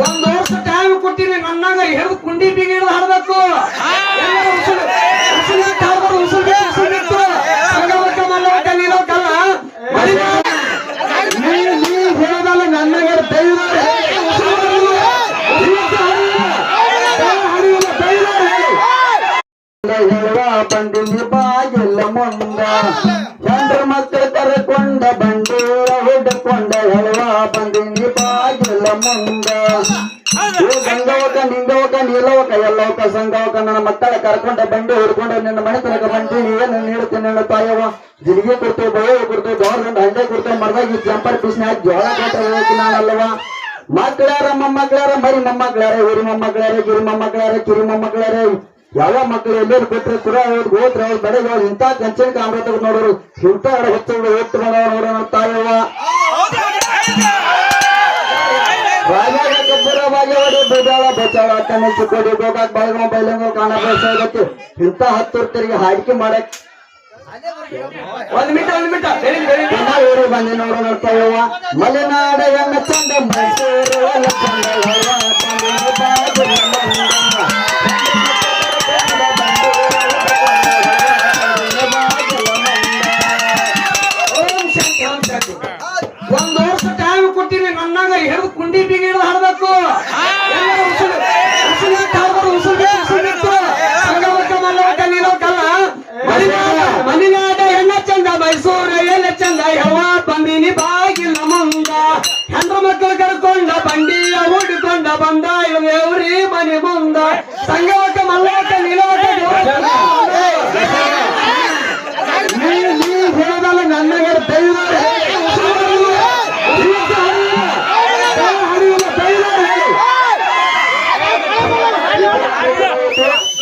ಒಂದ್ ವರ್ಷ ಟೈಮ್ ಕೊಟ್ಟಿರಿ ನನ್ನಾಗ ಹಿಡಿದು ಕುಂಡಿ ಬೀಗ ಹಾಡ್ಬೇಕು. ಬಂದಿನಿ ಬಾಗಿಲ್ಲ ಮುಂದ. ಗಂಡ್ರ ಮಕ್ಕಳು ಕರೆಕೊಂಡ ಬಂಡೂರ ಹಿಡ್ಕೊಂಡ ಹೇಳುವ ಬಂದಿನಿ ಬಾಗಿಲ್ಲ ಮುಂದ ಓ ಗಂಗವಕ ನಿಂಗವಕ ನೀಲವಕ ಎಲ್ಲವಕ ಸಂಗವಕ ನನ್ನ ಮಕ್ಕಳ ಕರ್ಕೊಂಡ ಬಂಡಿ ಹುಡ್ಕೊಂಡ ನಿನ್ನ ಮನೆ ತನಕ ಬಂದೀನಿ. ಏನು ನೀಡುತ್ತೀನಿ ನನ್ನ ತಾಯವ ಜಿಲಿಗೆ ಕೊಡ್ತು ಬಯ ಕೊಡ್ತು ಗೌರ್ಮೆಂಟ್ ಹಂಡೆ ಕೊಡ್ತು ಮರದಾಗಿ ಜಂಪರ್ ಪಿಸ್ನ ಜೋಳ ಕಟ್ಟ ನಾನಲ್ವ ಮಕ್ಕಳ್ಯಾರ ಮೊಮ್ಮಕ್ಕಳ್ಯಾರ ಮರಿ ಮೊಮ್ಮಕ್ಕಳ್ಯಾರ ಊರಿ ಮೊಮ್ಮಕ್ಕಳ್ಯಾರ ಗಿರಿ ಮೊಮ್ಮಕ್ಕಳ್ಯಾರ ಕಿರಿ ಮೊಮ್ಮಕ್ಕಳ್ಯಾರ ಯಾವ ಮಕ್ಕಳು ಎಲ್ಲರೂ ಕೊಟ್ರೆ ಕುರ ಅವ್ರು ಗೋತ್ರ ಅವ್ರು ಬಡಗ ಅವ್ರು ಇಂಥ ಕಂಚನ ಕಾಮ್ರ ನೋಡೋರು ಇಂಥ ಹೊತ್ತು ಬಂದವ ನೋಡೋಣ ತಾಯವ್ವ. ಬಾಗೇವಾಡಿ ಬೇದಾಳ ಬಚಾಳ ಕಣ್ಣಿ ಚಿಕ್ಕೋಡಿ ಗೋಕಾಕ್ ಬಾಳಗಮ ಬೈಲಂಗ ಕಾಣ ಇಂತ ಹತ್ತುರ್ತರಿಗೆ ಹಾಡಿಕೆ ಮಾಡಕ್ ಒಂದ್ ಮಿಟ ಒಂದ್ ಮಿಟ ಬಂದಿ ನೋಡು ಮಲೆನಾಡ ಎನ್ನ ಚಂದ ಮೈಸೂರು. ಟೈಮ್ ಕೊಟ್ಟಿನಿ ನನ್ನಾಗ ಹಿಡಿದು ಕುಂಡಿ ಬೀಗ ಹಿಡಿದು ಹಾಡ್ಬೇಕು ಎಲ್ಲರೂ ಉಸುಲ್ ಉಸುಲ್ ಹಾಕಿ ಹಾಡ್ಬಾರ್ದು, ಉಸುಲ್ ಬಿಟ್ಟು ಉಸುಲ್ ಬಿಟ್ಟು ಸಂಗಮಕ್ಕ ಮಲ್ಲವಕ್ಕ ನೀಲವಕ್ಕಲ್ಲ ಮಲೆನಾಡ ಮಲೆನಾಡ ಎಣ್ಣ ಚಂದ ಮೈಸೂರು ಎಲ್ಲ ಚಂದ ಯಾವ ಬಂದಿನಿ ಬಾಗಿಲ ಮುಂದ. ಹೆಂಡ್ರ ಮಕ್ಕಳು ಕರ್ಕೊಂಡ ಬಂಡಿಯ ಹುಡ್ಕೊಂಡ ಬಂದ ಇವ್ರಿ ಮನೆ ಮುಂದ. ಸಂಗಮಕ್ಕ ಮಲ್ಲವಕ್ಕ ನೀಲವಕ್ಕ போட்டு